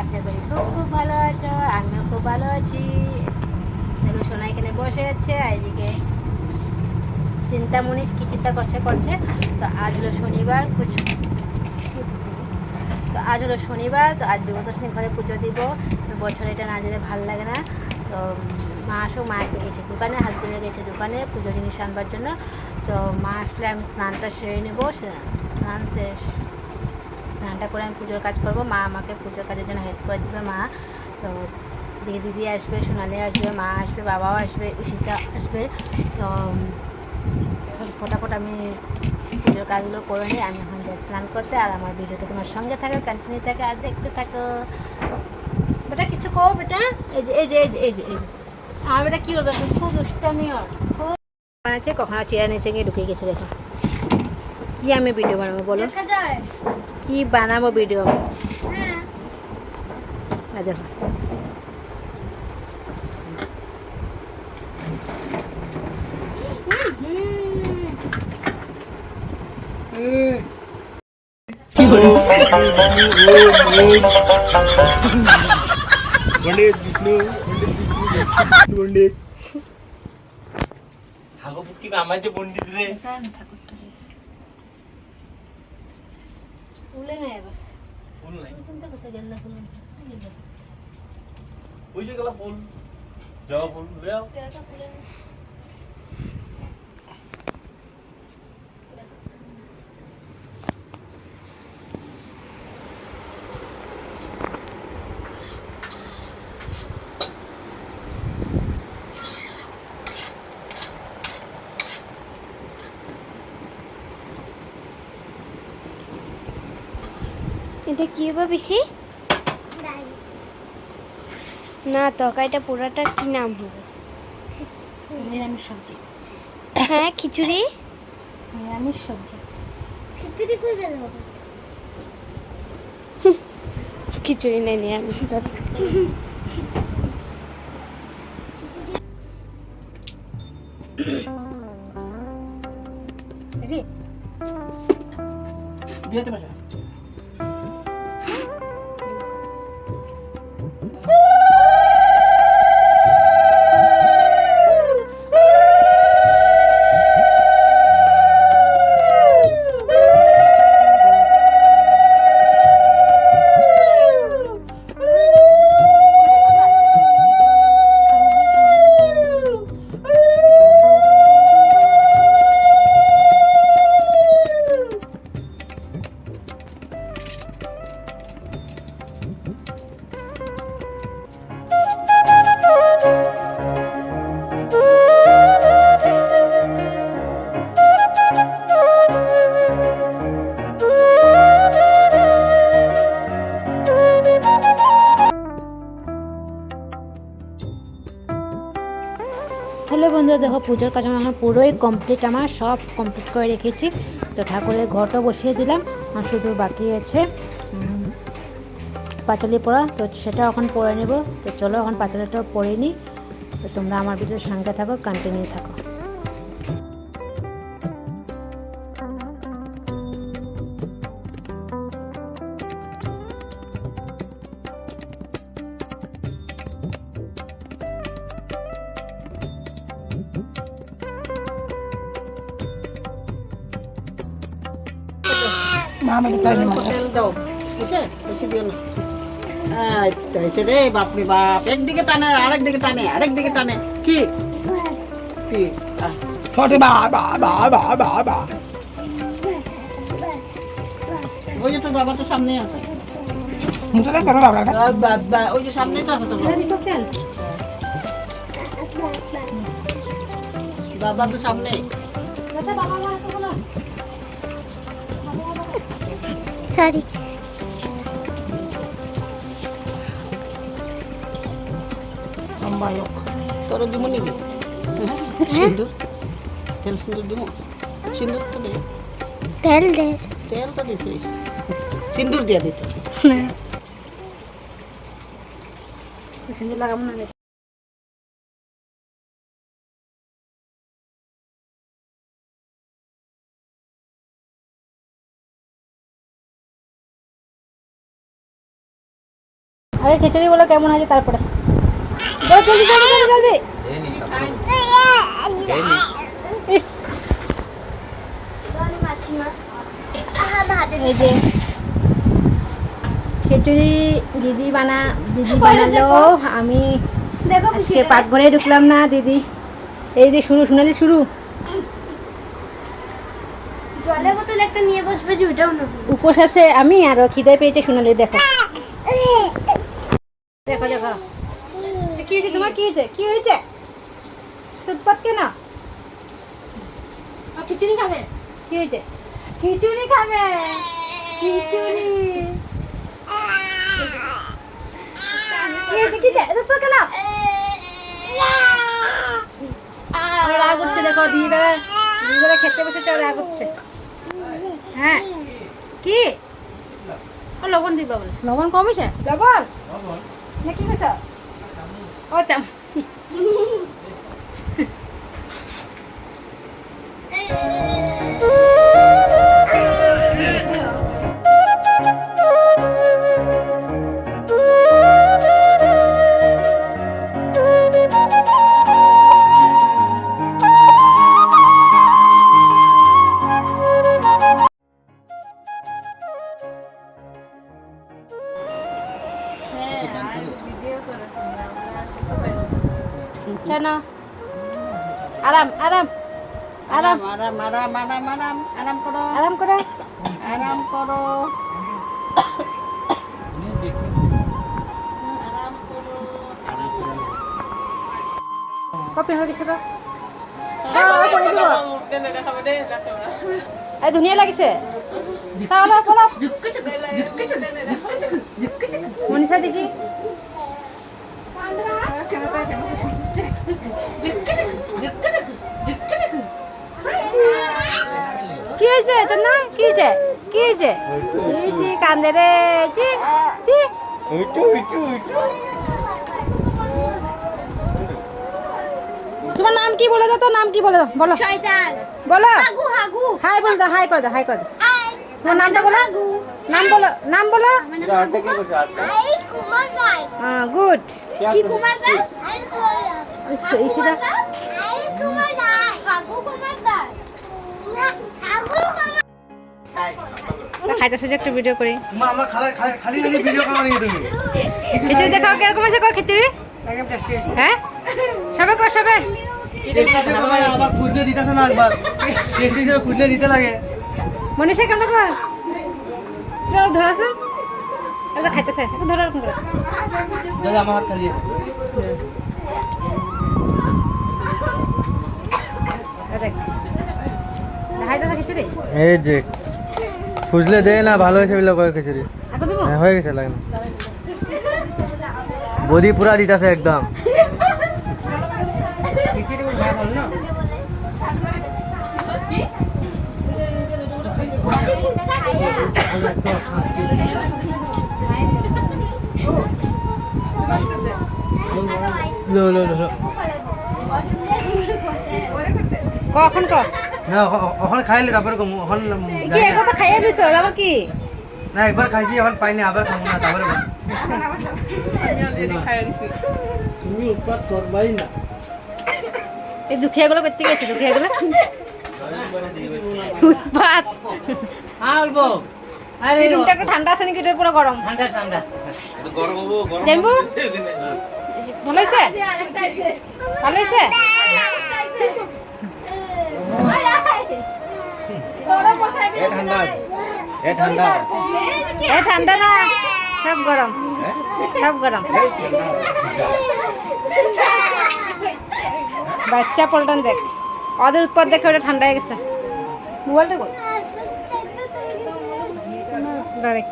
আশা করি খুব খুব ভালো আছো, আমিও খুব ভালো আছি। দেখো, সোনা এখানে বসে আছে, আর এদিকে চিন্তামণি কি চিন্তা করছে করছে। তো আজ হলো শনিবার কুচ- তো আজ হলো শনিবার, তো আজ যুবদশমী ঘরে পুজো দিব। বছরে এটা না দিলে ভালো লাগে না। তো মা আসো মা একটু গেছে দোকানে হাজবেন্ডে গেছে দোকানে পুজো জিনিস আনবার জন্য। তো মা আসলে আমি স্নানটা সেরে নেব, স্নান শেষ। স্নানটা করে আমি পুজোর কাজ করব। মা আমাকে পুজোর কাজের জন্য হেল্প করে দেবে, মা। তো দিদি দিদি আসবে, সোনালি আসবে, মা আসবে, বাবাও আসবে, ঈশিতা আসবে। তো ফটাফট আমি পুজোর কাজগুলো করে নিই। আমি এখন যাই স্নান করতে। আর আমার ভিডিওটা তোমার সঙ্গে থাকে কন্টিনিউ থাকে, আর দেখতে থাকো। বেটা, কিছু কো বেটা। এই যে এই যে এই যে এই যে এই যে। আমার বেটা, কী বলবে খুব দুষ্টামি ওর খুব আছে, কখনো চেয়ার নিচে গিয়ে ঢুকে গেছে, দেখো। কি আমি ভিডিও বানাবো বলো কি বানাবো ভিডিও এই দেখো पंडित विष्णू पंडित विष्णू पंडित ঠাকুর কি কামাইছে পণ্ডিত রে ফুলে না এবার। ফুল নাই। কোনটা কোথায় গেল ফুলে ওই যে গেল ফুল জবা ফুল লে আও। তেরোটা ফুলে এটা কি হবে বেশি না তরকারিটা পুরোটা কি নাম হবে? নিরামিষ সবজি। হ্যাঁ খিচুড়ি? নিরামিষ সবজি। খিচুড়ি কই গেল? খিচুড়ি নাই নিরামিষ রে বিয়েতে বসো হ্যালো বন্ধুরা, দেখো পুজোর কাজ আমার পুরোই কমপ্লিট আমার সব কমপ্লিট করে রেখেছি। তো ঠাকুরের ঘটও বসিয়ে দিলাম শুধু বাকি আছে পাঁচালি পড়া। তো সেটা এখন পড়ে নেব। তো চলো এখন পাঁচালিটাও পড়ে নিই। তো তোমরা আমার ভিডিওর সঙ্গে থাকো কন্টিনিউ থাকো। তেল দাও। বুঝে আচ্ছা, বাপ একদিকে টানে আরেক টানে আরেক টানে। কি? কি? ফটে বা বা বা বা বা বা। ওই যে তোর আছে। মুতলে করো বাবা বাবা। তো আছে তোর বাবা। তো সামনে বাবা বাবা। সরি লম্বা লোক তোর দিব নিবি? সিন্দুর তেল সিন্দুর দিব সিন্দুর তো দে। তেল দে। তেল তো দিছি। সিন্দুর দিয়ে দিত। সিঁদুর লাগাবো না। আগে খিচুড়ি বলো কেমন হয়েছে তারপরে? জলদি জলদি জলদি জলদি। ইস। এই যে খিচুড়ি দিদি বানা দিদি বানালো। আমি আজকে পাকঘরে ঢুকলাম না দিদি। এই যে শুরু শুনালি শুরু। জলের বোতল একটা নিয়ে বসবে যে ওটাও না উপোস আছে আমি আরও খিদে পেয়েছে শুনালি দেখো। দেখো দেখো। কি হয়েছে তোমার? কি হয়েছে? কি হয়েছে? উৎপাত কেন? খিচুড়ি খাবে? কি হয়েছে? খিচুড়ি খাবে? খিচুড়ি। রাগ উঠছে দেখো দিদিরা দিদিরা খেতে বসেছে রাগ হ্যাঁ। কি? ও লবণ দিবা বলে। লবণ কমিছে লবণ? 泣きた。おーちゃん আরাম আরাম আরাম আরাম করো আরাম করো আরাম করো কপি হয়ে গেছে গো এই ধুনীয়া লাগিছে চাও অলপ মনীষা দেখি কি হয়েছে? চন্দা কি হয়েছে? কি হয়েছে? এই যে কান্দে রে চি চি তোমার নাম কি বলে দাও তো? নাম কি বলে দাও? বলো। শয়তান। বলো। হাগু হাগু। হাই বলে দাও হাই করে দাও হাই করে দাও। তোমার নামটা বলো। নাম বলো নাম বলো। এই কুমার নাই হ্যাঁ গুড। কি কুমার দাস? এই কুমার দাস ঈশিতা এই কুমার নাই হাগু কুমার দাস না হাগু কুমার খাইতে সুযোগ একটা ভিডিও করি। মা আমার খালি খালি খালি খালি ভিডিও করো নাকি তুমি? খিচুড়ি দেখাও কীরকম আছে কো খিচুড়ি? হ্যাঁ? সবে কো সবে? আবার খুঁজলে দিতেছ না একবার টেস্ট হিসেবে খুঁজলে দিতে লাগে মনীষা কেমন কর ধরাছো এটা খাইতেছে একটু ধরো করে। দাদা আমার হাত খালি। এই যে খুঁজলে দে না ভালো হয়েছে বলে কয় খিচুড়ি। হ্যাঁ হয়ে গেছে লাগে না বদি পুরা দিতেছে একদম। লো লো লো লো। কখন ক? না ওখানে খাইলে তারপরে কম ওখানে কি একবার তো খাইয়ে দিছো আবার কি? না একবার খাইছি এখন পাইনি আবার খাব না তারপরে। তুমি উৎপাত করবাই না। এই দুখিয়া গুলো করতে গেছে দুখিয়া গুলো উৎপাত। অল্প এই রুমটা একটু ঠান্ডা আছে নাকি এটা পুরো গরম ঠান্ডা ঠান্ডা গরম হব গরম জানব ভালো হয়েছে ভালো হয়েছে এ ঠান্ডা। এ ঠান্ডা। এ ঠান্ডা না সব গরম। সব গরম। বাচ্চা পল্টন দেখ। ওদের উৎপাদ দেখে ওটা ঠান্ডা হয়ে গেছে। মোবাইলটা কই দাঁড়ে।